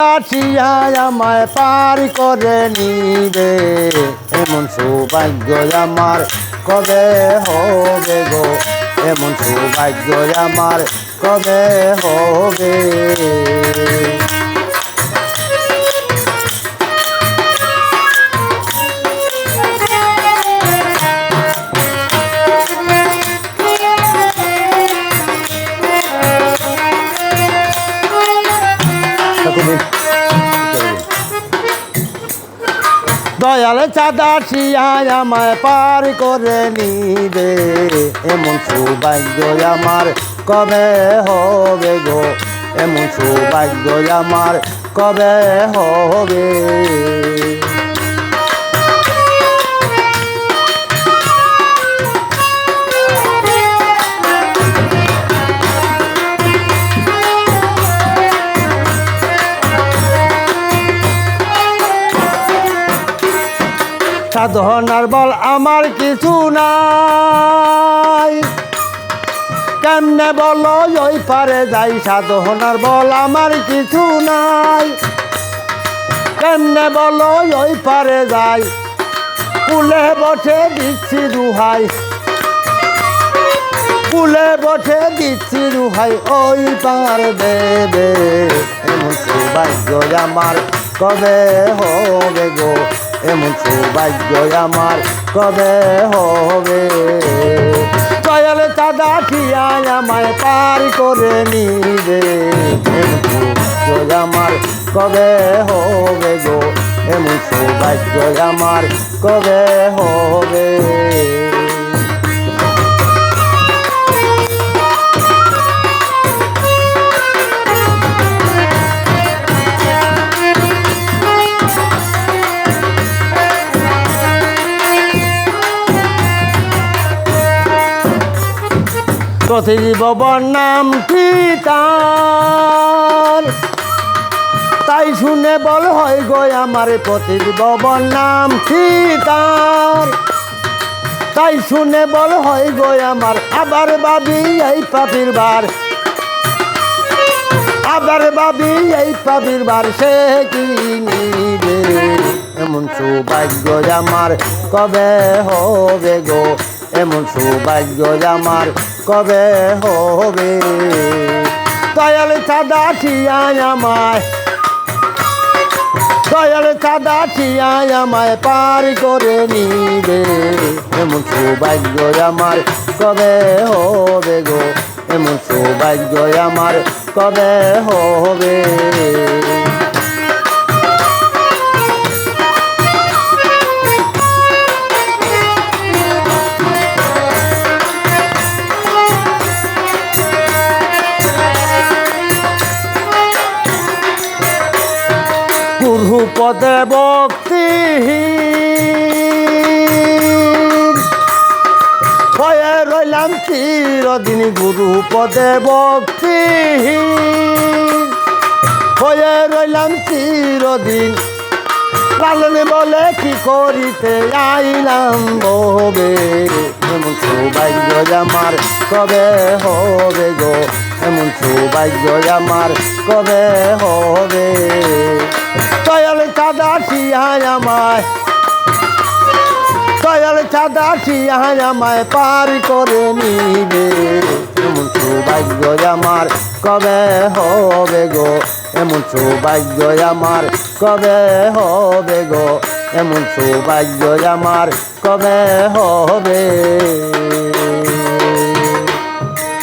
আসিয়া আমায় পার করে নিবে। এমন সৌভাগ্য আমার কবে হবে গো? এমন সৌভাগ্য আমার কবে হবে? দয়াল চাঁদা শিয়ায় আমায় পার করে নিবে। এমন সৌভাগ্য আমার কবে হবে গো? এমন সৌভাগ্য আমার কবে হবে? সাধনার বল আমার কিছু নাই। কেমনে বলো, ওই পারে যাই, সাধনার বল আমার কিছু নাই। কেমনে বলো, ওই পারে যাই কুলে বসে দিচ্ছি দুহাই। কুলে বসে দিচ্ছি দুহাই, ওই পার দেবে। সৌভাগ্য আমার কবে হবে গো? এমন সৌভাগ্য আমার কবে হবে? দয়াল চাঁদা খিয়ায় আমায় পার করে নিবে। এমন সৌভাগ্য আমার কবে হবে গো? এমন সৌভাগ্য আমার কবে হবে? প্রতিজীবর নাম কি তার তাই শুনে বল হয় গো আমার প্রতিজীবর নাম কি তার তাই শুনে বল হয় গো আমার আবার বাবি এই পাপির বার। আবার ভাবি এই পাপির বার সে কি এমন সৌভাগ্য আমার কবে হবে গো? এমন সৌভাগ্য আমার কবে হবে? দয়াল চাঁদা ছিয়ায় আমায়। দয়াল চাঁদা ছিয়ায় আমায় পার করে নিবে। এমন সৌভাগ্য আমার কবে হবে গো? এমন সৌভাগ্য আমার কবে হবে? গুরু পদে ভক্তি হয়ে রইলাম চিরদিন গুরু পদে ভক্তি হয়ে রইলাম চিরদিন লালনে বলে কি করিতে আইলাম ববে এমন সৌভাগ্য আমার কবে হবে গো? এমন সৌভাগ্য আমার কবে হবে? দয়াল চাঁদা শিয়ায় আমায়। দয়াল চাঁদা শিয়ায় আমায় পার করে নিবে। এমন সৌভাগ্য আমার কবে হবে গো? এমন সৌভাগ্য আমার কবে হবে গো? এমন সৌভাগ্য আমার কবে হবে?